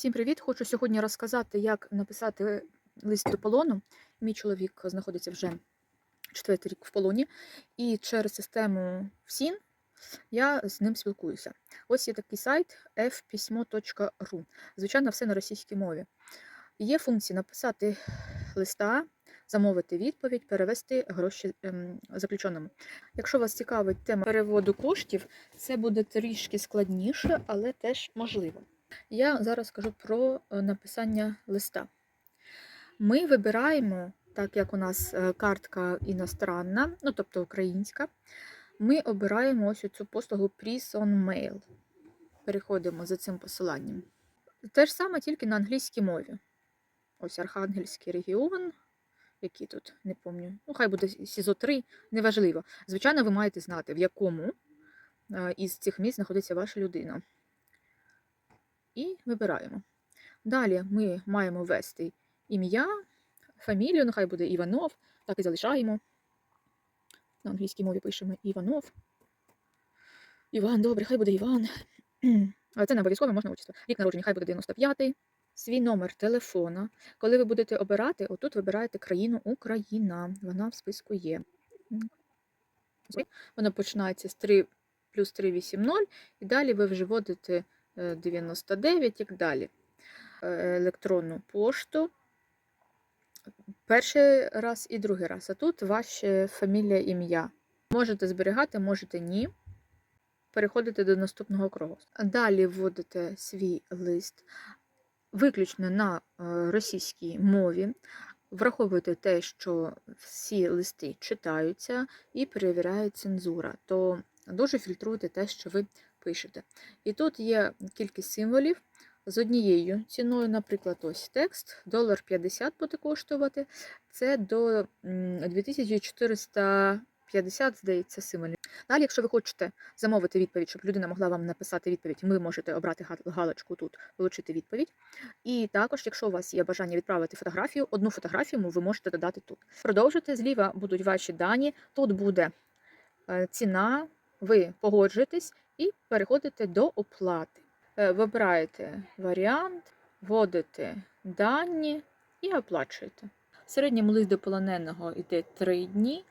Всім привіт! Хочу сьогодні розказати, як написати лист до полону. Мій чоловік знаходиться вже четвертий рік в полоні, і через систему ФСІН я з ним спілкуюся. Ось є такий сайт fpismo.ru. Звичайно, все на російській мові. Є функція написати листа, замовити відповідь, перевести гроші ем, заключеному. Якщо вас цікавить тема переводу коштів, це буде трішки складніше, але теж можливо. Я зараз скажу про е, написання листа. Ми вибираємо, так як у нас е, картка іностранна, ну тобто українська, ми обираємо ось цю послугу Prison Mail. Переходимо за цим посиланням. Те ж саме, тільки на англійській мові. Ось Архангельський регіон. Який тут, не пам'ятаю. Ну, хай буде СІЗО 3, неважливо. Звичайно, ви маєте знати, в якому е, із цих місць знаходиться ваша людина і вибираємо. Далі ми маємо ввести ім'я, фамілію, нехай буде Іванов, так і залишаємо. На англійській мові пишемо Іванов. Іван, добре, хай буде Іван. Але це не обов'язково можна отчество. Рік народження, хай буде 95-й. Свій номер телефона. Коли ви будете обирати, отут вибираєте країну Україна. Вона в списку є. Вона починається з 3 плюс 380, і далі ви вже вводите 99 і так далі. Е, Електронну пошту. Перший раз і другий раз. А тут ваша фамілія, ім'я. Можете зберігати, можете ні. Переходите до наступного кроку. Далі вводите свій лист, виключно на е, російській мові. Враховуйте те, що всі листи читаються і перевіряє цензура, то дуже фільтруйте те, що ви пишете. І тут є кількість символів з однією ціною, наприклад, ось текст, долар 50 буде коштувати. Це до 2450, здається, символів. Далі, якщо ви хочете замовити відповідь, щоб людина могла вам написати відповідь, ви можете обрати галочку тут, отримати відповідь. І також, якщо у вас є бажання відправити фотографію, одну фотографію ви можете додати тут. Продовжуйте, зліва будуть ваші дані, тут буде е, ціна, ви погоджуєтесь і переходите до оплати. Е, Вибираєте варіант, вводите дані і оплачуєте. В середньому лист до полоненого йде 3 дні,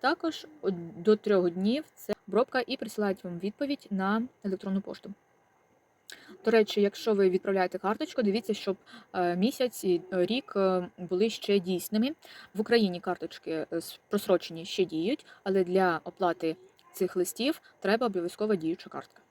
також до 3 днів це обробка і присилають вам відповідь на електронну пошту. До речі, якщо ви відправляєте карточку, дивіться, щоб е, місяць і рік е, були ще дійсними. В Україні карточки просрочені ще діють, але для оплати цих листів треба обов'язково діюча картка.